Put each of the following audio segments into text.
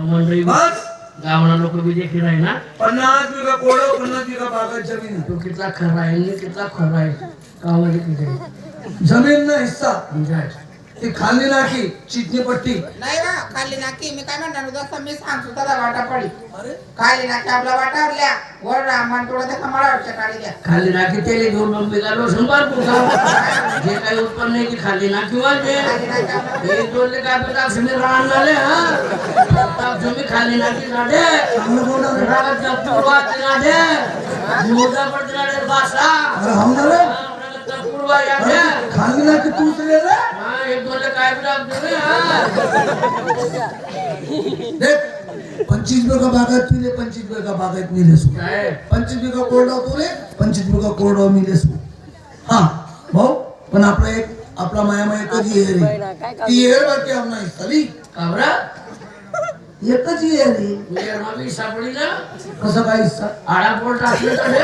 मंडळी बस गावना लोक बी देखील आहे ना? पन्नास बिघा कोडो पन्नास बिघा बागायत जमीन आहे. तो कितला खरा आहे आणि कितला खरा आहे? गावामध्ये किती जमीन ना हिस्सा. म्हणजे ती खाली नाकी चिटणी पट्टी? नाही बा खाली नाकी मी काय म्हणणार जसं मी सांगतो तसा वाटा पडी. खाली नाकी आपला वाटावरल्या वर रामान थोडं त्या कमळावरच्या काढी द्या खाली नाकी तेले घेऊन मग निघालो शंभर पुढचा जे काही उत्पन्न आहे ते खाली नाकी आपला हे काय तुम्ही राहणारे हा? तुम्ही खाली नाकी नाडे चांगलं बोल ना रे. रागाच्या पूर्वा नाडे मोजा पडते नाडे बासा. अरे हाव ना रे रागाच्या पूर्वा याडे अरे खाली नाकी तूच रे? पंचवीस बिघा बागायत तुले पंचवीस बिघा बागायत मिले सु पंचवीस बिघा कोरडा तुले पंचवीस बिघा कोरडा मिले सु हा भाऊ पण आपला एक आपला माया माया कधी ये रे ती येर बाकी आमना हिस्सा ली काबरा एकच ये रे मामी कसं काय आडा पोट टाकले तर.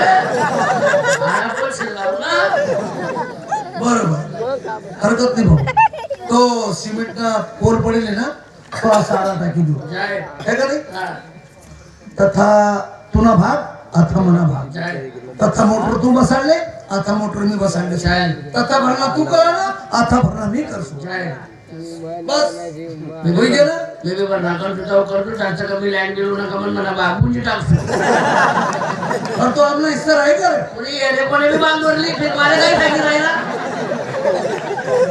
आडा बरोबर. हरकत नाही भाऊ. तो सिमेंट ना पोल पडेल ना तो असा आडा टाकी देऊ. है का नाही? हा, तथा तुना भाग अथा मना भाग. तथा मोटर तू बसाडले आता मोटर मी बसाडले. तथा भरणा तू करा ना आता भरणा मी करसो बस. होई गेलं? मी बी बरं नाकर तुझा करतो जास्त कमी लँड गेलो नका म्हणून मला बाबूंची टाकतो और तो आपला हिस्सा राही का रे? कोणी येणे कोणी बी बांधवरली फिर मला काही टाकी राहिला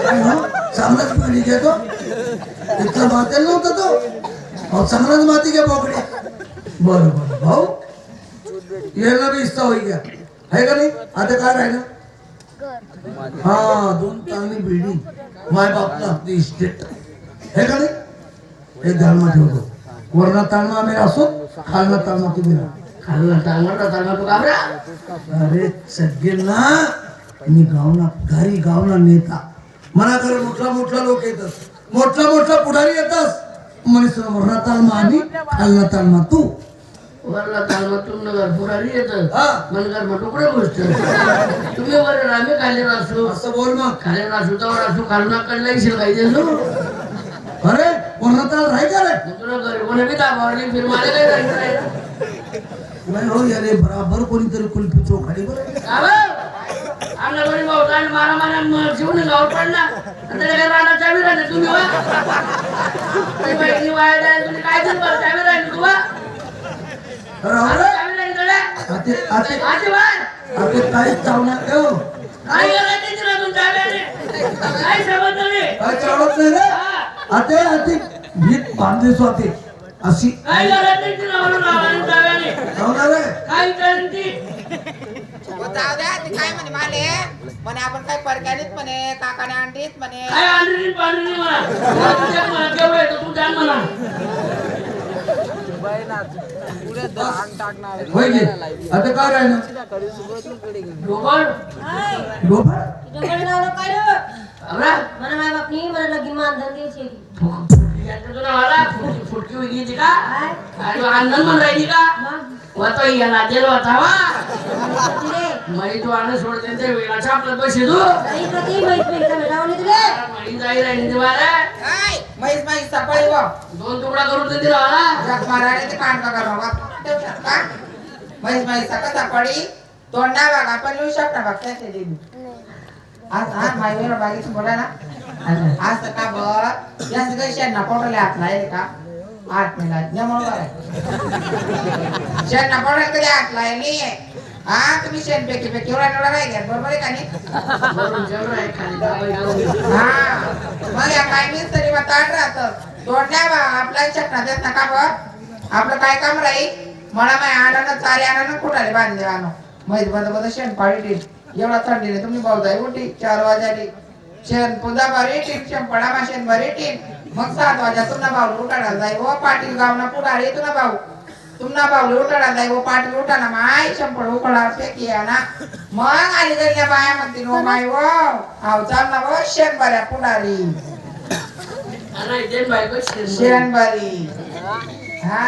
काय हो? चांगलाच पाणी घेतो. इतका मातेल नव्हता तो. अहो चांगलाच माती घ्या बोकडे बरं बरं. भाऊ यायला बी हिस्सा होई घ्या आहे का नाही? आता काय राहिलं? हा दोन चांगली बिल्डिंग माय बापला आपली इस्टेट हे का नाही? एक धर्म ठेवतो. वरला ताळमा आम्ही असो खालला ताळमा तुम्ही खालला खाल्ला चांगला तू घाबरा. अरे सगळ्यांना मी गावना घरी गावना नेता. मना कर मोठला मोठला लोक येतात. मोठला मोठला पुढारी येतात. मनीस वरना तालमा आम्ही खालना तालमा तू. वरला चांगला तुमनं घर पुरारी येतं. मन घर मग तुकडे गोष्ट तुम्ही वर आम्ही खाली रासू असं बोल मग. खाली रासू तर रासू खालना कडला येशील काही देसू अरे वरना ताल राही का रे? तुला घरी कोणी बी दाबावली फिर मला राहिलं नाही हो अरे बराबर कोणीतरी कुल्फी चोखाडी बरं. कोणी भाऊ आणि मारा मारा गाव पडला. त्याच्या चावी तुम्ही वाया तुम्ही काय चावी चावी चावणार ठेव काय गेलं ते तिला तुमच्या चाव्याने काय समजलं नाही काय चावत नाही रे? हा. आते आते भीत बांधले स्वाते. अशी काय ते तिला म्हणून काय जाऊ द्या ते काय म्हणे माले? म्हणे आपण काय परक्यानीत म्हणे काकाने अंडीत म्हणे. काय आणली पाणी मला? तुला तुझ्या मला केवढं येतं तू द्या मला. होय गे आता काय राहिलं? डोबर डोफा तुझ्याकडे लावलं काय रे? आवरा मला माय बापनी मला लगीन मानधन द्यायची याचं तुला मला फुटकी फुटकी होईल का? आणि आनंद म्हणून राहिली का? मग? होतो याला दिलो होता वा कधी रे मई तू आणून सोडते ते वेळा छापलं पैसे तू काही कधी माहीत नाही का भेटावली तुले मई जाई राहिली ते बारा काय म्हैस सपळी व दोन तुकडा करून ते दिला मला जग माराने ते कांड का तोंडा बाग आपण लिहू शकता बघ त्याचे लिहू. आज हा माईवर बागेत बोला ना. आज का बघ या सगळं शेणना पोटले हात लायले का? आठ जमवून बरं शेणना पोटाला कधी हात लायली हा तुम्ही शेण पैकी एवढा एवढा नाही घ्या. बरोबर आहे का नाही? हा मग या काय तरी मग ताट राहत. बा आपला देत नका बघ आपलं काय काम राहील? मला माय आणानं चारे आणानं कुठाले बांधले आणो मैद बंद बंद शेण पाळी टीप एवढा थंडीने तुम्ही भाऊ उठी चार वाजाली शेण पुन्हा भरी टीप शेण पडा मा शेण भरी टीप मग सात वाजा तुला भाऊ उठाडा जाई. हो पाटील गावना पुढारी तुला भाऊ. तुमना भाऊ उठाडा जाई हो पाटील उठाना माय शंपड उकडा फेकी ना. मग आली गल्ल्या बाया म्हणतील हो माय हो आव चाल ना हो शेण बऱ्या बायको शेण बरी हा.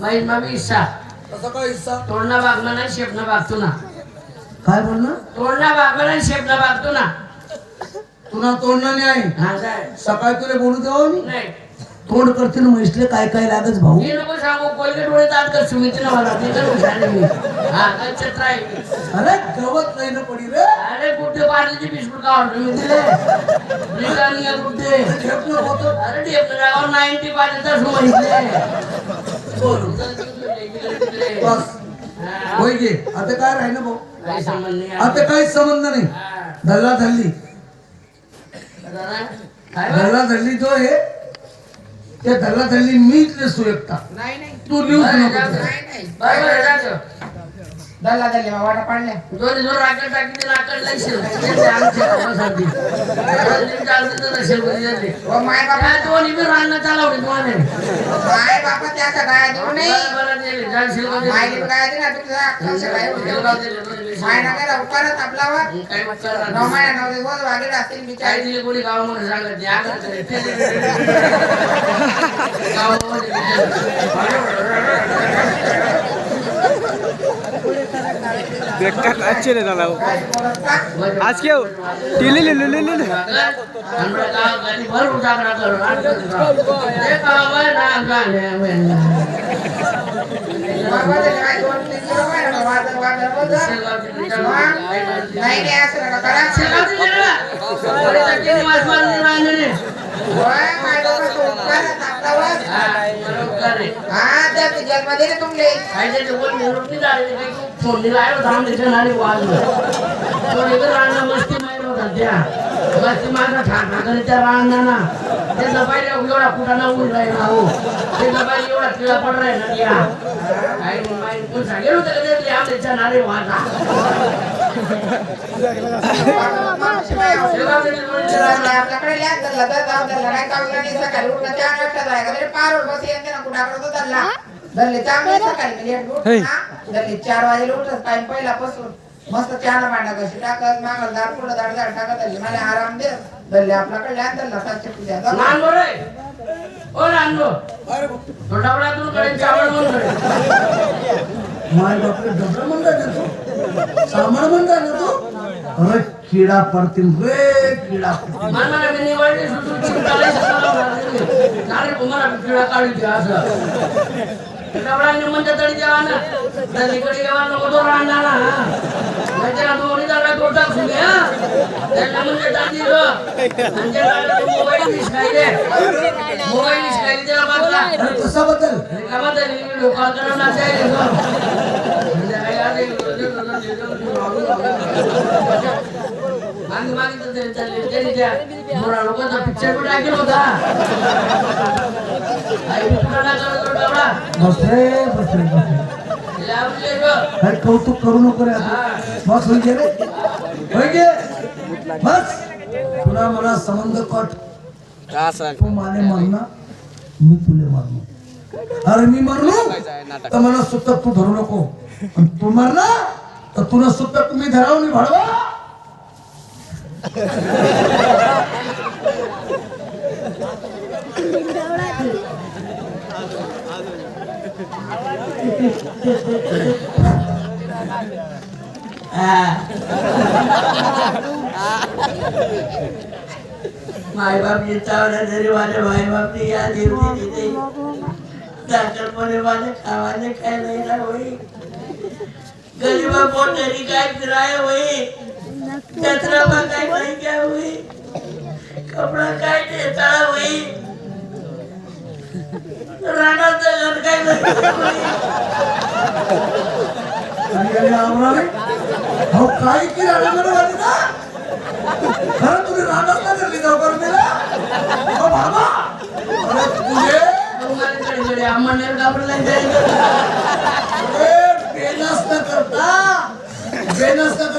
माई मामी हिस्सा तोडणा बागला नाही शेपना बागतो ना. काय बोलणार तोडणा बागला नाही शेपना बागतो ना. तुला तोडणं नाही? हा सकाळी तुला बोलू मी? नाही. तोंड करतील म्हैसले काय काय लागच भाऊ? मी नको सांगू कोलगेट वळे दात कर सुमिती ना मला तर हुशार आहे. मी हा. अरे गवत नाही ना पडी रे. अरे कुठे पार्टीचे बिस्कुट का ऑर्डर मी दिले ब्रिटानिया कुठे होतं. अरे गावावर नाईन्टी. बस. होय गे आता काय राहिलं भाऊ? काय संबंध नाही. आता काहीच संबंध नाही. धल्ला धल्ली? धल्ला धल्ली जो आहे ते धल्ला धल्ली मीच लेसू एकटा नाही. नाही तू बरं, नको दल्ला दल्ली वाटा पाडल्या. दोन्ही जोर राखेल टाकी ते राखेल लागशील. माय बाबा दोन्ही बी रांगणं चालवली तुम्हाला. माय बाबा त्याचा काय देऊ नाही. जाशील कधी. मायली काय दे ना तुझा माय ना काय उपकारच आपलावर काय विचार नऊ महिना नऊ दिवस वागे असतील बिचारी. दिली कोणी गावामध्ये सांगत ते- गावामध्ये बेकार अच्छे रे दादा काय बोलत का आज क्यों टिली लिलू लिलू हमरा गाव गली भर उजागरा करू. हे गाव आहे ना, गाणे आहे ना. बाबा ते काय दोन तीन किलो महिना वाजत वाजत बोलत शेगावची विचार- नाही तुमले काय ते डबल निरोपी झाले, काही फोडणी लावलं, धाम त्याच्या नाडी वाजलं. थोडी बी रांगणं मस्ती मारत होता त्या. ते दबाई एवढा कुठाना ऊन राहिला हो. ते दबाई एवढा राहिला. काय सांगेल होतं का ते नाडी आपल्याकडे लिहा धरला तर जाऊ धरला काय नाही सकाळी चार वाजता बस येते ना कुणाकडे तो धरला धरले चांगले सकाळी लेट धरले चार वाजेला उठत टाइम मस्त चहा कशी टाकत मागल दार पुढं दाड दाड टाकत धरली मला आराम दे धरले आपल्याकडे लिहा धरला सातशे पूजा कडे चावळ म्हणून कडे. सामान म्हणता ना तू? अरे किडा पडतील रे किडा पडतील. मला मी निवडली सुटून चिंताला चालेल तुम्हाला पिळा काढू द्या असं. डबळांनी म्हणते तरी द्यावा ना. नदीकडे येवा नको तो राहणार ना त्याच्याला दोन्ही जागा तो टाकून घे हा. त्यांना म्हणजे त्याला मोबाईल निसकायले मोबाईल निसकायले त्याला बदला कसा बदल रिकामा तरी लोकांना करून नाचायले ग संध्याकाळी आले मागे मागे तर ते चालले त्यांनी त्या लोकांचा पिक्चर पण टाकेल होता? कौतुक करू नको रे. बस गे रे? गे बस. तुला मला संबंध कट तू माने मारना मी तुले मारलो. अरे मी मारलो? तर मला सुतक तू धरू नको. तू मारला तर तुला सुतक मी धराव नाही भाडवा. माय बाप चावल्या तरी माझे माय बाप या देवते तिथे. दाखलपणे माझे खावाने काय नाही ना होई. गरीबा पोटरी काय फिराय होई. कचरा काय क्या होई कपडा काय देता होई राणाचं घर काय अहो काय की राहणार वाली ना? खरं तुम्ही राहणार ना करली जाऊ मेला अहो बाबा. अरे तुझे? तुम्हाला कडे आम्हाला घाबरला जाईल अरे बेनस न करता. बेनस न करता साई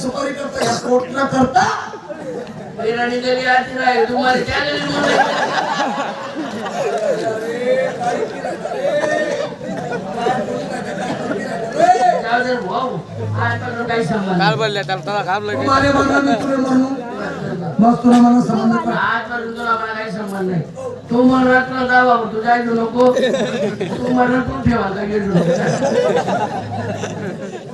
सुपारी करता या कोट न करता बिर्याणी तरी आधी राहील तुम्हाला चॅनल म्हणून काल बोलले त्याला त्याला घाबरलं तू मारे म्हणा मी तुला म्हणू. मग तुला मला संबंध कर आजपासून तुला मला काही संबंध नाही. तू म्हणत ना जा बाबा तू जायचो नको. तू म्हणत तू ठेवा गेलो.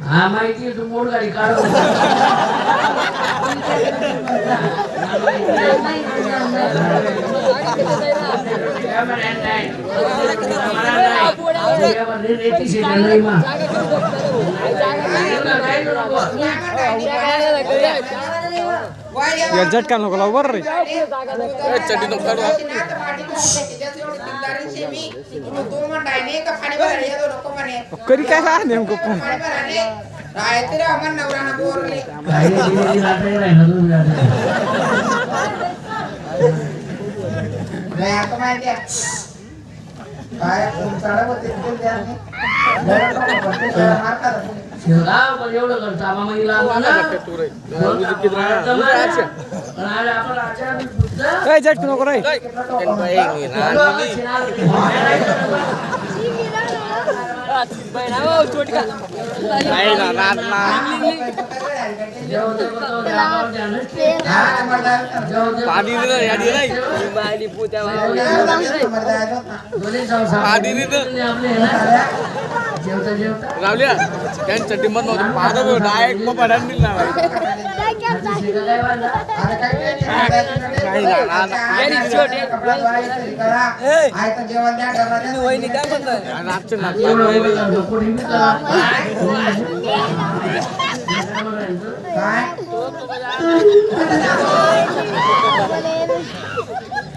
नाही राहत होती एक दिवस आधी हा माहिती आहे, तू मोड गाडी काढ नाचवाय, नाचवाय. देवाला देवा. वय ये या झटका नको लावू बरं रे चड्डी नको करी काय हा नेमकं पण बोरले काय एवढं करतो आम्हाला लागला ना पाणी दिलं नाही मर्दा आहे तो. आधी दिलं. रावल्या त्यांच्या टिंबत नव्हतं पाहतो डायरेक्ट मग पडायला दिलं ना शिका काय बांधला